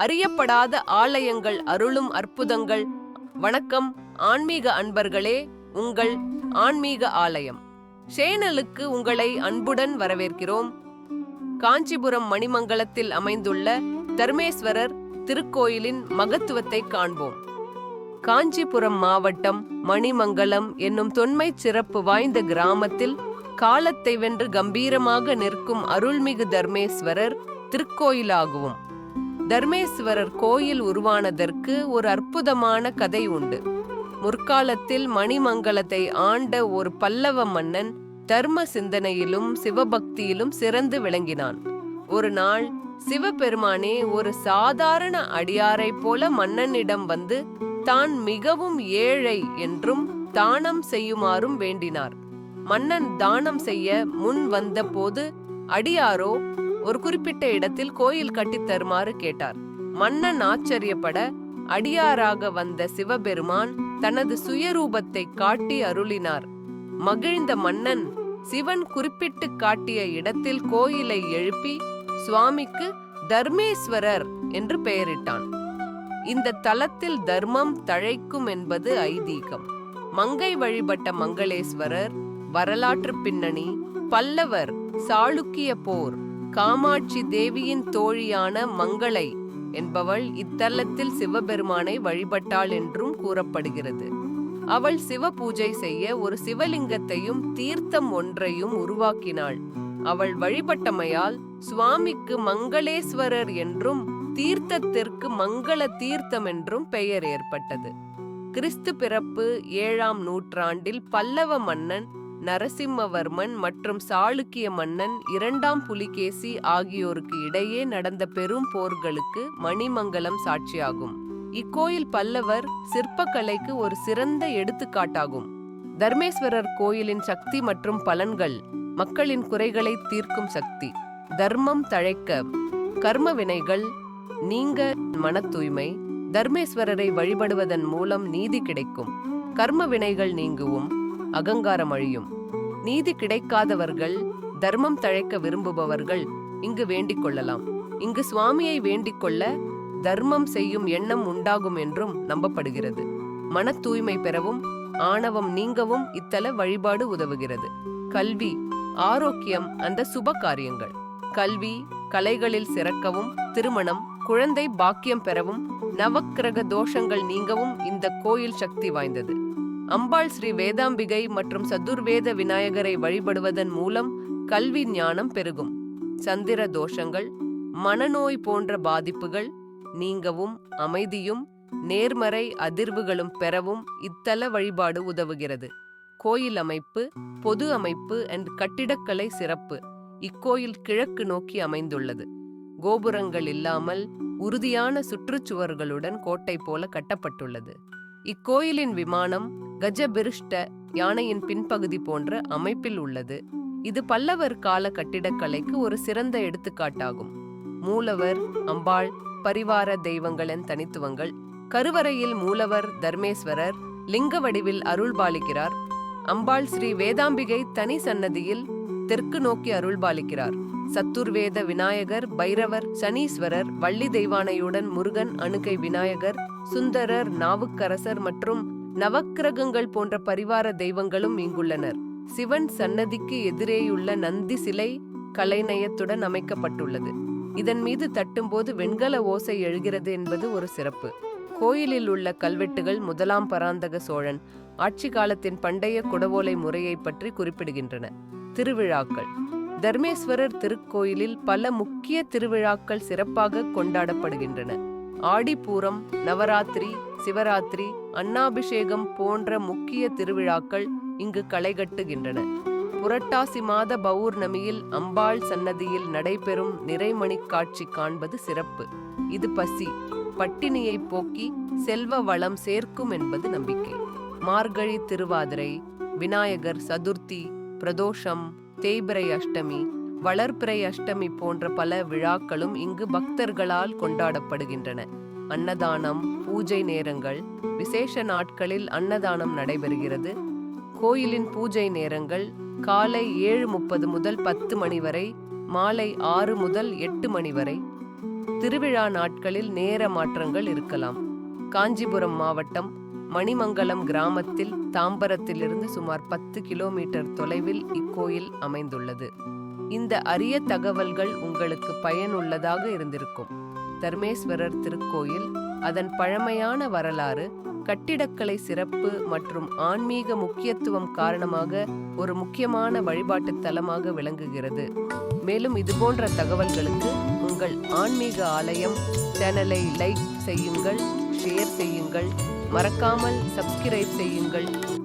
அறியப்படாத ஆலயங்கள் அருளும் அற்புதங்கள். வணக்கம் ஆன்மீக அன்பர்களே உங்கள் ஆன்மீக ஆலயம். சேனலுக்கு உங்களை அன்புடன் வரவேற்கிறோம். காஞ்சிபுரம் மணிமங்கலத்தில் அமைந்துள்ள தர்மேஸ்வரர் திருக்கோயிலின் மகத்துவத்தை காண்போம். காஞ்சிபுரம் மாவட்டம் மணிமங்கலம் என்னும் தொன்மை சிறப்பு வாய்ந்த கிராமத்தில் காலத்தை வென்று கம்பீரமாக நிற்கும் அருள்மிகு தர்மேஸ்வரர் திருக்கோயிலாகவும். தர்மேஸ்வரர் கோயில் உருவானதற்கு ஒரு அற்புதமான கதை உண்டு. முற்காலத்தில் மணிமங்கலத்தை ஆண்ட ஒரு பல்லவ மன்னன் தர்ம சிந்தனையிலும் சிவபக்தியிலும் சிறந்து விளங்கினான். ஒரு நாள் சிவபெருமானே ஒரு சாதாரண அடியாரைப் போல மன்னனிடம் வந்து தான் மிகவும் ஏழை என்றும் தானம் செய்யுமாறும் வேண்டினார். மன்னன் தானம் செய்ய முன் வந்தபோது அடியாரோ ஒரு குறிப்பிட்ட இடத்தில் கோயில் கட்டித் தருமாறு கேட்டார். மன்னன் ஆச்சரியப்பட அடியாராக வந்த சிவபெருமான் தனது சுயரூபத்தை காட்டி அருளினார். மகிழ்ந்த மன்னன் சிவன் குறிப்பிட்டு காட்டிய இடத்தில் கோயிலை எழுப்பி சுவாமிக்கு தர்மேஸ்வரர் என்று பெயரிட்டான். இந்த தலத்தில் தர்மம் தழைக்கும் என்பது ஐதீகம். மங்கை வழிபட்ட மங்களேஸ்வரர் வரலாற்று பின்னணி பல்லவர் சாளுக்கிய போர். காமாட்சி தேவியின் தோழியான மங்களை என்பவள் இத்தலத்தில் சிவபெருமானை வழிபட்டாள் என்றும் கூறப்படுகிறது. அவள் சிவ பூஜை செய்ய ஒரு சிவலிங்கத்தையும் தீர்த்தம் ஒன்றையும் உருவாக்கினாள். அவள் வழிபட்டமையால் சுவாமிக்கு மங்களேஸ்வரர் என்றும் தீர்த்தத்திற்கு மங்கள தீர்த்தம் என்றும் பெயர் ஏற்பட்டது. கிறிஸ்து பிறப்பு ஏழாம் நூற்றாண்டில் பல்லவ மன்னன் நரசிம்மவர்மன் மற்றும் சாளுக்கிய மன்னன் இரண்டாம் புலிகேசி ஆகியோருக்கு இடையே நடந்த பெரும் போர்களுக்கு மணிமங்கலம் சாட்சியாகும். இக்கோயில் பல்லவர் சிற்பக்கலைக்கு ஒரு சிறந்த எடுத்துக்காட்டாகும். தர்மேஸ்வரர் கோயிலின் சக்தி மற்றும் பலன்கள் மக்களின் குறைகளை தீர்க்கும் சக்தி. தர்மம் தழைக்க கர்ம வினைகள் நீங்க மன தூய்மை தர்மேஸ்வரரை வழிபடுவதன் மூலம் நீதி கிடைக்கும். கர்ம வினைகள் நீங்குவும் அகங்காரம் அழியும். நீதி கிடைக்காதவர்கள் தர்மம் தழைக்க விரும்புபவர்கள் இங்கு வேண்டிக் கொள்ளலாம். இங்கு சுவாமியை வேண்டிக் கொள்ள தர்மம் செய்யும் எண்ணம் உண்டாகும் என்றும் நம்பப்படுகிறது. மன தூய்மை பெறவும் ஆணவம் நீங்கவும் இத்தல வழிபாடு உதவுகிறது. கல்வி ஆரோக்கியம் அந்த சுப காரியங்கள். கல்வி கலைகளில் சிறக்கவும் திருமணம் குழந்தை பாக்கியம் பெறவும் நவக்கிரக தோஷங்கள் நீங்கவும் இந்த கோயில் சக்தி வாய்ந்தது. அம்பாள் ஸ்ரீ வேதாம்பிகை மற்றும் சதுர்வேத விநாயகரை வழிபடுவதன் மூலம் கல்வி ஞானம் பெருகும். சந்திர தோஷங்கள் மனநோய் போன்ற பாதிப்புகள் நீங்கவும் அமைதியும் நேர்மறை அதிர்வுகளும் பெறவும் இத்தல வழிபாடு உதவுகிறது. கோயில் அமைப்பு பொது அமைப்பு அண்ட் கட்டிடக்கலை சிறப்பு இக்கோயில் கிழக்கு நோக்கி அமைந்துள்ளது. கோபுரங்கள் இல்லாமல் உறுதியான சுற்றுச்சுவர்களுடன் கோட்டை போல கட்டப்பட்டுள்ளது. இக்கோயிலின் விமானம் கஜபிருஷ்ட யானையின் பின்பகுதி போன்ற அமைப்பில் உள்ளது. இது பல்லவர் கால கட்டிடக்கலைக்கு ஒரு சிறந்த எடுத்துக்காட்டாகும். மூலவர் அம்பாள் பரிவார தெய்வங்களின் தனித்துவங்கள் கருவறையில் மூலவர் தர்மேஸ்வரர் லிங்க வடிவில் அருள்பாலிக்கிறார் அம்பாள் ஸ்ரீ வேதாம்பிகை தனி சன்னதியில் தெற்கு நோக்கி அருள்பாலிக்கிறார் சத்துர்வேத விநாயகர் பைரவர் சனீஸ்வரர் வள்ளி தெய்வானையுடன் முருகன் அணுகை விநாயகர் சுந்தரர் நாவுக்கரசர் மற்றும் நவக்கிரகங்கள் போன்ற பரிவார தெய்வங்களும் இங்குள்ளனர். சிவன் சன்னதிக்கு எதிரேயுள்ள நந்தி சிலை கலைநயத்துடன் அமைக்கப்பட்டுள்ளது. இதன் மீது தட்டும்போது வெண்கல ஓசை எழுகிறது என்பது ஒரு சிறப்பு. கோயிலில் உள்ள கல்வெட்டுகள் முதலாம் பராந்தக சோழன் ஆட்சி காலத்தின் பண்டைய குடவோலை முறையை பற்றி குறிப்பிடுகின்றன. திருவிழாக்கள். தர்மேஸ்வரர் திருக்கோயிலில் பல முக்கிய திருவிழாக்கள் சிறப்பாக கொண்டாடப்படுகின்றன. ஆடிப்பூரம் நவராத்திரி சிவராத்திரி அன்னாபிஷேகம் போன்ற முக்கிய திருவிழாக்கள் இங்கு களைகட்டுகின்றன புரட்டாசி மாத பௌர்ணமியில் அம்பாள் சன்னதியில் நடைபெறும் நிறைமணி காட்சி காண்பது சிறப்பு. இது பசி பட்டினியை போக்கி செல்வ வளம் சேர்க்கும் என்பது நம்பிக்கை. மார்கழி திருவாதிரை விநாயகர் சதுர்த்தி பிரதோஷம் தேய்பிரை அஷ்டமி வளர்பிரை அஷ்டமி போன்ற பல விழாக்களும் இங்கு பக்தர்களால் கொண்டாடப்படுகின்றன. அன்னதானம் பூஜை நேரங்கள் விசேஷ நாட்களில் அன்னதானம் நடைபெறுகிறது. கோயிலின் பூஜை நேரங்கள் காலை ஏழு முப்பது முதல் பத்து மணி வரை மாலை ஆறு முதல் எட்டு மணி வரை. திருவிழா நாட்களில் நேர மாற்றங்கள் இருக்கலாம். காஞ்சிபுரம் மாவட்டம் மணிமங்கலம் கிராமத்தில் தாம்பரத்திலிருந்து சுமார் பத்து கிலோமீட்டர் தொலைவில் இக்கோயில் அமைந்துள்ளது. இந்த அரிய தகவல்கள் உங்களுக்கு பயனுள்ளதாக இருந்திருக்கும். தர்மேஸ்வரர் திருக்கோயில் அதன் பழமையான வரலாறு கட்டிடக்கலை சிறப்பு மற்றும் ஆன்மீக முக்கியத்துவம் காரணமாக ஒரு முக்கியமான வழிபாட்டுத் தலமாக விளங்குகிறது. மேலும் இதுபோன்ற தகவல்களுக்கு உங்கள் ஆன்மீக ஆலயம் சேனலை லைக் செய்யுங்கள் ஷேர் செய்யுங்கள் மறக்காமல் சப்ஸ்கிரைப் செய்யுங்கள்.